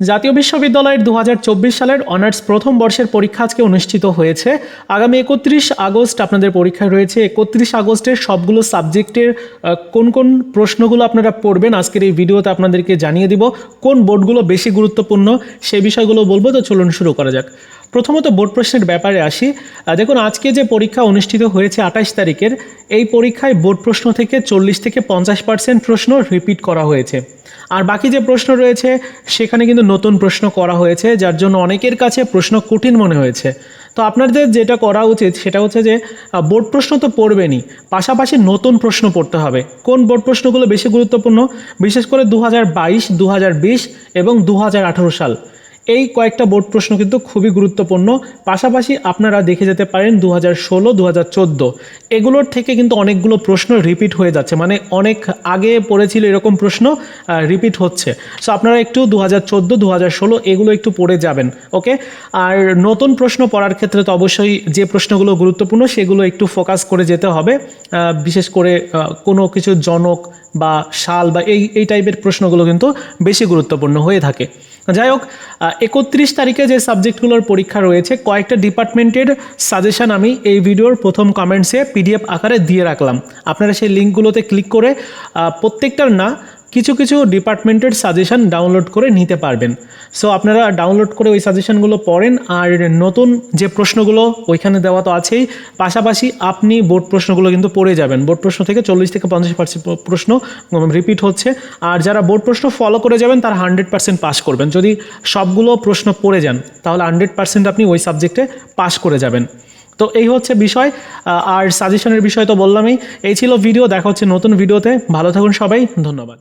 জাতীয় বিশ্ববিদ্যালয়ের দু হাজার চব্বিশ সালের অনার্স প্রথম বর্ষের পরীক্ষা আজকে অনুষ্ঠিত হয়েছে। আগামী একত্রিশ আগস্ট আপনাদের পরীক্ষা রয়েছে। একত্রিশ আগস্টের সবগুলো সাবজেক্টের কোন কোন প্রশ্নগুলো আপনারা পড়বেন আজকের এই ভিডিওতে আপনাদেরকে জানিয়ে দিব। কোন বোর্ডগুলো বেশি গুরুত্বপূর্ণ সেই বিষয়গুলো বলব। তো চলুন শুরু করা যাক। প্রথমত বোর্ড প্রশ্নের ব্যাপারে আসি। দেখুন, আজকে যে পরীক্ষা অনুষ্ঠিত হয়েছে আঠাশ তারিখের, এই পরীক্ষায় বোর্ড প্রশ্ন থেকে চল্লিশ থেকে পঞ্চাশ পার্সেন্ট প্রশ্ন রিপিট করা হয়েছে। আর বাকি যে প্রশ্ন রয়েছে, সেখানে কিন্তু নতুন প্রশ্ন করা হয়েছে, যার জন্য অনেকের কাছে প্রশ্ন কঠিন মনে হয়েছে। তো আপনাদের যেটা করা উচিত, সেটা হচ্ছে যে বোর্ড প্রশ্ন তো পড়বেনই, পাশাপাশি নতুন প্রশ্ন পড়তে হবে। কোন বোর্ড প্রশ্নগুলো বেশি গুরুত্বপূর্ণ? বিশেষ করে দু হাজার বাইশ দু হাজার বিশ এবং দু হাজার আঠারো সাল। এই কয়েকটা বোর্ড প্রশ্ন কিন্তু খুবই গুরুত্বপূর্ণ। পাশাপাশি আপনারা দেখে যেতে পারেন দু হাজার ষোলো দু হাজার চোদ্দ। এগুলোর থেকে কিন্তু অনেকগুলো প্রশ্ন রিপিট হয়ে যাচ্ছে। মানে অনেক আগে পড়েছিল এরকম প্রশ্ন রিপিট হচ্ছে। সো আপনারা একটু দু হাজার চোদ্দ দু হাজার ষোলো এগুলো একটু পড়ে যাবেন ওকে আর নতুন প্রশ্ন পড়ার ক্ষেত্রে তো অবশ্যই যে প্রশ্নগুলো গুরুত্বপূর্ণ সেগুলো একটু ফোকাস করে যেতে হবে। বিশেষ করে কোনো কিছু জনক বা সাল বা এই এই টাইপের প্রশ্নগুলো কিন্তু বেশি গুরুত্বপূর্ণ হয়ে থাকে। যাই হোক একত্রিশ তারিখে যে সাবজেক্টগুলোর পরীক্ষা রয়েছে, কয়েকটা ডিপার্টমেন্টের সাজেশান আমি এই ভিডিওর প্রথম কমেন্টসে পিডিএফ আকারে দিয়ে রাখলাম। আপনারা সেই লিঙ্কগুলোতে ক্লিক করে প্রত্যেকটার না কিছু কিছু ডিপার্টমেন্টের সাজেশন ডাউনলোড করে নিতে পারবেন। সো আপনারা ডাউনলোড করে ওই সাজেশনগুলো পড়েন আর নতুন যে প্রশ্নগুলো ওইখানে দেওয়া তো আছেই, পাশাপাশি আপনি বোর্ড প্রশ্নগুলো কিন্তু পড়ে যাবেন। বোর্ড প্রশ্ন থেকে চল্লিশ থেকে পঞ্চাশ পার্সেন্ট প্রশ্ন রিপিট হচ্ছে। আর যারা বোর্ড প্রশ্ন ফলো করে যাবেন, তারা হান্ড্রেড পার্সেন্ট পাস করবেন। যদি সবগুলো প্রশ্ন পড়ে যান, তাহলে হান্ড্রেড পার্সেন্ট আপনি ওই সাবজেক্টে পাস করে যাবেন। তো এই হচ্ছে বিষয়। আর সাজেশনের বিষয় তো বললামই। এই ছিল ভিডিও দেখা হচ্ছে নতুন ভিডিওতে ভালো থাকুন সবাই। ধন্যবাদ।